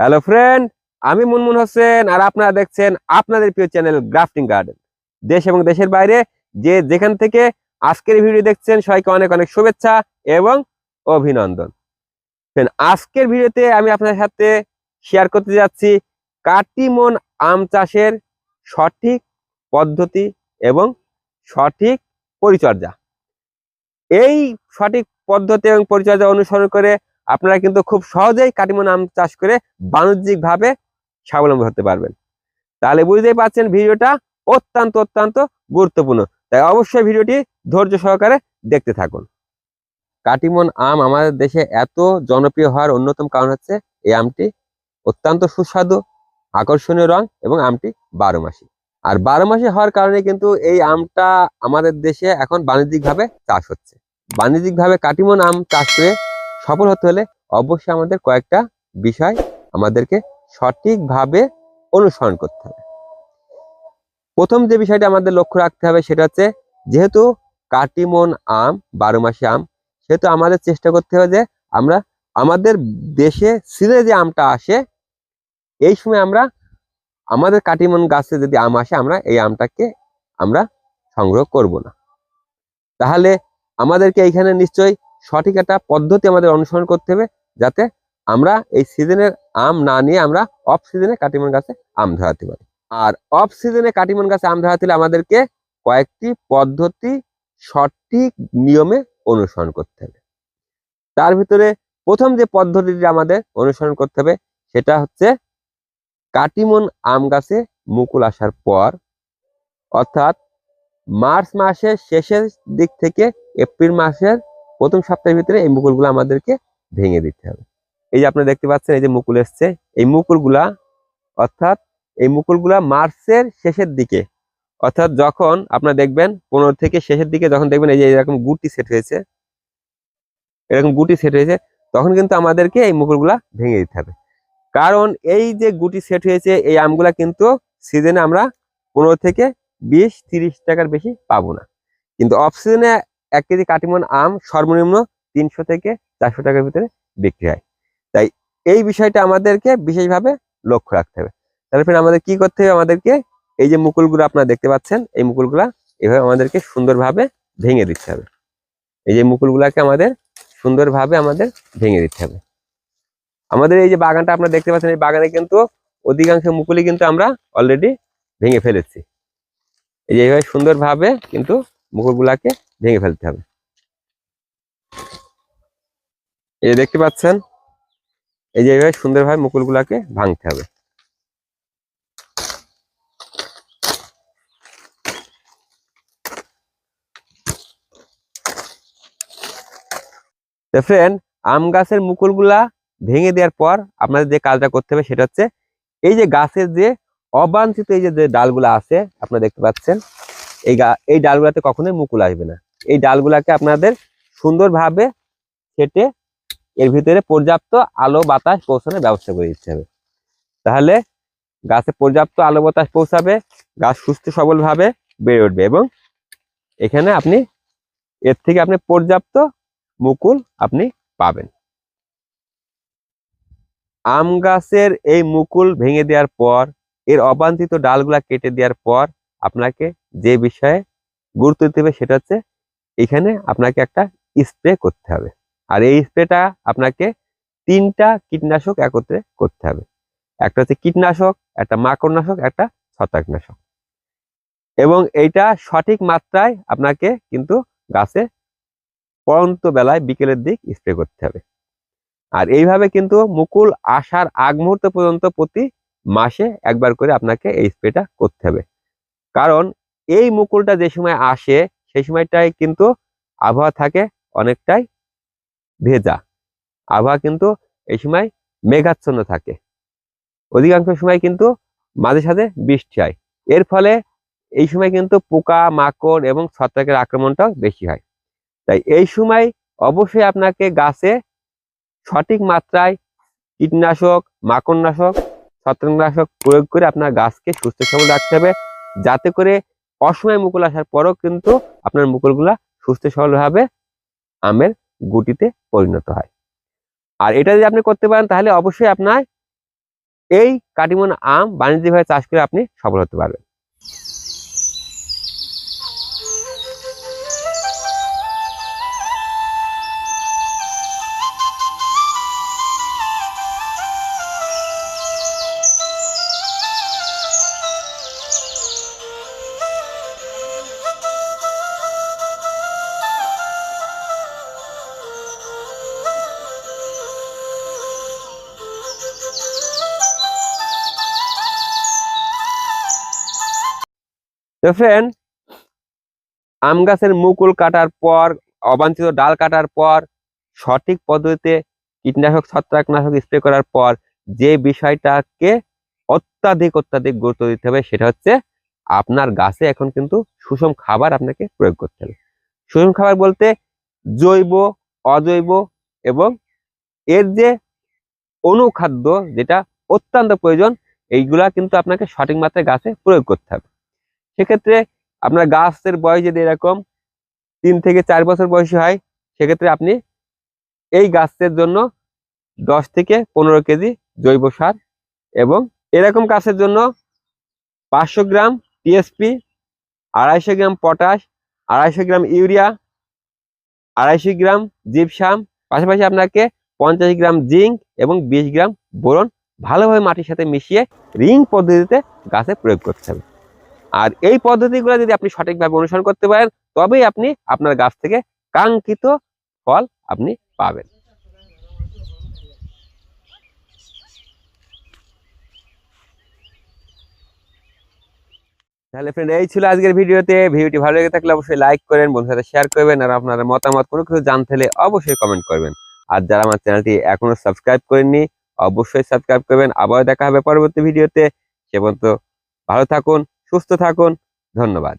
Hello friend আমি মুনমুন হোসেন আর আপনারা দেখছেন আপনাদের প্রিয় চ্যানেল গ্রাফটিং গার্ডেন দেশ এবং দেশের বাইরে যে যেখান থেকে আজকের ভিডিও দেখছেন, সবাইকে অনেক অনেক শুভেচ্ছা এবং অভিনন্দন। ফ্রেন্ড আজকের ভিডিওতে আমি আপনাদের সাথে শেয়ার করতে যাচ্ছি কাটিমন আম চাষের সঠিক পদ্ধতি এবং সঠিক পরিচর্যা। এই সঠিক পদ্ধতি এবং পরিচর্যা অনুসরণ করে আপনারা কিন্তু খুব সহজেই কাটিমন আম চাষ করে বাণিজ্যিকভাবে স্বাবলম্বী হতে পারবেন। তাহলে বুঝতেই পারছেন ভিডিওটা অত্যন্ত অত্যন্ত গুরুত্বপূর্ণ। তাই অবশ্যই ভিডিওটি ধৈর্য সহকারে দেখতে থাকুন। কাটিমন আম আমাদের দেশে এত জনপ্রিয় হওয়ার অন্যতম কারণ হচ্ছে এই আমটি অত্যন্ত সুস্বাদু, আকর্ষণীয় রং এবং আমটি বারো মাসি। আর বারো মাসি হওয়ার কারণে কিন্তু এই আমটা আমাদের দেশে এখন বাণিজ্যিকভাবে চাষ হচ্ছে। বাণিজ্যিকভাবে কাটিমন আম চাষ করে সফল হতে হলে অবশ্যই আমাদের কয়েকটা বিষয় আমাদেরকে সঠিকভাবে অনুসরণ করতে হবে। প্রথম যে বিষয়টা আমাদের লক্ষ্য রাখতে হবে সেটা হচ্ছে যেহেতু কাটিমন আম বারো মাসি আম, সেহেতু আমাদের চেষ্টা করতে হবে যে আমরা আমাদের দেশে সিজনে যে আমটা আসে, এই সময় আমরা আমাদের কাটিমন গাছে যদি আম আসে আমরা এই আমটাকে আমরা সংগ্রহ করব না। তাহলে আমাদেরকে এইখানে নিশ্চয়ই সঠিক একটা পদ্ধতি আমাদের অনুসরণ করতে হবে যাতে আমরা এই সিজনের আম না নিয়ে আমরা অফ সিজনে কাটিমন গাছে আম ধরাতে পারি। আর অফ সিজনে কাটিমন গাছে আম ধরাতে হলে আমাদেরকে কয়েকটি পদ্ধতি সঠিক নিয়মে অনুসরণ করতে হবে। তার ভিতরে প্রথম যে পদ্ধতিটি আমাদের অনুসরণ করতে হবে সেটা হচ্ছে কাটিমন আম গাছে মুকুল আসার পর অর্থাৎ মার্চ মাসের শেষের দিক থেকে এপ্রিল মাসের প্রথম সপ্তাহের ভিতরে এই মুকুলগুলো আমাদেরকে ভেঙে দিতে হবে। এই যে আপনারা দেখতে পাচ্ছেন, এই যে মুকুল এসছে। এই মুকুলগুলা, অর্থাৎ এই মুকুলগুলা মার্চের শেষের দিকে, অর্থাৎ যখন আপনারা দেখবেন পনেরো থেকে শেষের দিকে যখন দেখবেন এই যে এরকম গুটি সেট হয়েছে, এরকম গুটি সেট হয়েছে, তখন কিন্তু আমাদেরকে এই মুকুলগুলা ভেঙে দিতে হবে। কারণ এই যে গুটি সেট হয়েছে, এই আমগুলা কিন্তু সিজনে আমরা পনেরো থেকে বিশ, তিরিশ টাকার বেশি পাবো না। কিন্তু অফ সিজনে এক কেজি কাটিমন আম সর্বনিম্ন তিনশো থেকে চারশো টাকার ভিতরে বিক্রি হয়। তাই এই বিষয়টা আমাদেরকে বিশেষভাবে লক্ষ্য রাখতে হবে। তাহলে ফের আমাদের কি করতে হবে? আমাদেরকে এই যে মুকুলগুলো আপনারা দেখতে পাচ্ছেন, এই মুকুলগুলা এভাবে আমাদেরকে সুন্দরভাবে ভেঙে দিতে হবে। এই যে মুকুলগুলাকে আমাদের সুন্দরভাবে আমাদের ভেঙে দিতে হবে। আমাদের এই যে বাগানটা আপনারা দেখতে পাচ্ছেন, এই বাগানে কিন্তু অধিকাংশ মুকুলি কিন্তু আমরা অলরেডি ভেঙে ফেলেছি। এই যে এইভাবে সুন্দরভাবে কিন্তু মুকুলগুলাকে ভেঙে ফেলতে হবে। এই দেখতে পাচ্ছেন, এই যে এইভাবে সুন্দরভাবে মুকুলগুলাকে ভাঙতে হবে। ফ্রেন্ড আম গাছের মুকুলগুলা ভেঙে দেওয়ার পর আপনাদের যে কাজটা করতে হবে সেটা হচ্ছে, এই যে গাছের যে অবাঞ্ছিত এই যে ডালগুলা আছে, আপনারা দেখতে পাচ্ছেন, এই এই ডালগুলাতে কখনোই মুকুল আসবে না। এই ডালগুলাকে আপনাদের সুন্দরভাবে কেটে এর ভিতরে পর্যাপ্ত আলো বাতাস পৌঁছানোর ব্যবস্থা করে দিতে হবে। তাহলে গাছে পর্যাপ্ত আলো বাতাস পৌঁছাবে, গাছ সুস্থ সবলভাবে বেড়ে উঠবে এবং এখানে আপনি, এর থেকে আপনি পর্যাপ্ত মুকুল আপনি পাবেন। আম গাছের এই মুকুল ভেঙে দেওয়ার পর, এর অবাঞ্ছিত ডালগুলা কেটে দেওয়ার পর, আপনাকে যে বিষয়ে গুরুত্ব দিতে হবে সেটা হচ্ছে এখানে আপনাকে একটা স্প্রে করতে হবে। আর এই স্প্রেটা আপনাকে তিনটা কীটনাশক একত্রে করতে হবে। একটা হচ্ছে কীটনাশক, একটা মাকড়নাশক, একটা ছত্রাকনাশক। এবং এইটা সঠিক মাত্রায় আপনাকে কিন্তু গাছে পরন্ত বেলায় বিকেলের দিক স্প্রে করতে হবে। আর এইভাবে কিন্তু মুকুল আসার আগ মুহূর্ত পর্যন্ত প্রতি মাসে একবার করে আপনাকে এই স্প্রেটা করতে হবে। কারণ এই মুকুলটা যে সময় আসে সেই সময়টায় কিন্তু আবহাওয়া থাকে অনেকটাই ভেজা। আবহাওয়া কিন্তু এই সময় মেঘাচ্ছন্ন থাকে। অধিকাংশ সময় কিন্তু মাঝে সাঝে বৃষ্টি হয়। এর ফলে এই সময় কিন্তু পোকা, মাকড় এবং ছত্রাকের আক্রমণটাও বেশি হয়। তাই এই সময় অবশ্যই আপনাকে গাছে সঠিক মাত্রায় কীটনাশক, মাকড়নাশক, ছত্রাকনাশক প্রয়োগ করে আপনার গাছকে সুস্থ সবল রাখতে হবে। যাতে করে অসময় মুকুল আসার পরও কিন্তু আপনার মুকুলগুলা সুস্থ সবলভাবে আমের গুটিতে পরিণত হয়। আর এটা যদি আপনি করতে পারেন, তাহলে অবশ্যই আপনার এই কাটিমন আম বাণিজ্যিকভাবে চাষ করে আপনি সফল হতে পারবেন। তো ফ্রেন্ড আম গাছের মুকুল কাটার পর, অবাঞ্ছিত ডাল কাটার পর, সঠিক পদ্ধতিতে কীটনাশক, ছত্রাকনাশক স্প্রে করার পর যে বিষয়টাকে অত্যাধিক অত্যাধিক গুরুত্ব দিতে হবে সেটা হচ্ছে আপনার গাছে এখন কিন্তু সুষম খাবার আপনাকে প্রয়োগ করতে হবে। সুষম খাবার বলতে জৈব, অজৈব এবং এর যে অনুখাদ্য যেটা অত্যন্ত প্রয়োজন, এইগুলা কিন্তু আপনাকে সঠিক মাত্রায় গাছে প্রয়োগ করতে হবে। সেক্ষেত্রে আপনার গাছের বয়স যদি এরকম তিন থেকে চার বছর বয়সী হয়, সেক্ষেত্রে আপনি এই গাছের জন্য দশ থেকে পনেরো কেজি জৈব সার এবং এরকম গাছের জন্য পাঁচশো গ্রাম টিএসপি আড়াইশো গ্রাম পটাশ, আড়াইশো গ্রাম ইউরিয়া, আড়াইশো গ্রাম জিপসাম, পাশাপাশি আপনাকে পঞ্চাশ গ্রাম জিঙ্ক এবং বিশ গ্রাম বোরন ভালোভাবে মাটির সাথে মিশিয়ে রিং পদ্ধতিতে গাছে প্রয়োগ করতে হবে। আর এই পদ্ধতিগুলো যদি আপনি সঠিকভাবে অনুসরণ করতে পারেন, তবেই আপনি আপনার গাছ থেকে কাঙ্ক্ষিত ফল আপনি পাবেন। তাহলে ফ্রেন্ড এই ছিল আজকের ভিডিওতে। ভিডিওটি ভালো লেগে থাকলে অবশ্যই লাইক করেন বন্ধুর সাথে শেয়ার করবেন, আর আপনার মতামত, কোনো কিছু জানতে হলে অবশ্যই কমেন্ট করবেন। আর যারা আমার চ্যানেলটি এখনও সাবস্ক্রাইব করেননি, অবশ্যই সাবস্ক্রাইব করবেন। আবার দেখা হবে পরবর্তী ভিডিওতে। সে পর্যন্ত ভালো থাকুন সুস্থ থাকুন ধন্যবাদ।